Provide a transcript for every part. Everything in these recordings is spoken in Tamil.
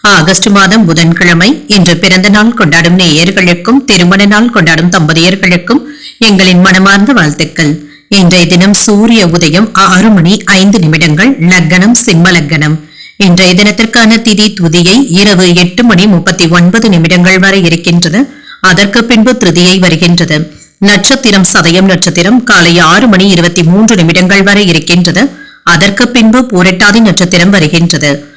ஆகஸ்ட் மாதம் புதன்கிழமை இன்று பிறந்த நாள் கொண்டாடும் நேயர்களுக்கும் திருமண நாள் கொண்டாடும் தம்பதியர்களுக்கும் எங்களின் மனமார்ந்த வாழ்த்துக்கள். இன்றைய தினம் சூரிய உதயம் ஆறு மணி ஐந்து நிமிடங்கள் லக்கணம் சிம்ம லக்கணம். இன்றைய தினத்திற்கான திதி துதியை இரவு எட்டு மணி முப்பத்தி ஒன்பது நிமிடங்கள் வரை இருக்கின்றது. அதற்கு பின்பு திருதியை வருகின்றது. நட்சத்திரம் சதயம் நட்சத்திரம் காலை ஆறு மணி இருபத்தி மூன்று நிமிடங்கள் வரை இருக்கின்றது. அதற்கு பின்பு பூரட்டாதி நட்சத்திரம் வருகின்றது.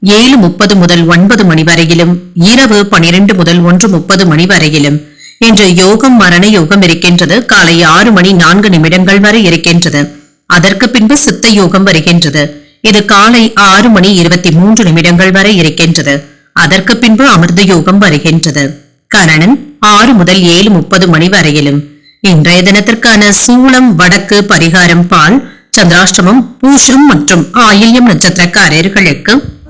ஏழு முப்பது முதல் ஒன்பது மணி வரையிலும் இரவு பனிரெண்டு முதல் ஒன்று முப்பது மணி வரையிலும். இன்று யோகம் மரண யோகம் இருக்கின்றது. காலை ஆறு மணி நான்கு நிமிடங்கள் வரை இருக்கின்றது. அதற்கு பின்பு சித்த யோகம் வருகின்றது. இது காலை ஆறு மணி இருபத்தி மூன்று நிமிடங்கள் வரை இருக்கின்றது. அதற்கு பின்பு அமிர்த யோகம் வருகின்றது. கரணன் ஆறு முதல் ஏழு முப்பது மணி வரையிலும். இன்றைய தினத்திற்கான சூளம் வடக்கு பரிகாரம் பால் சந்திராஷ்டமம் பூஷம் மற்றும் ஆயில்யம் நட்சத்திரக்காரர்களுக்கு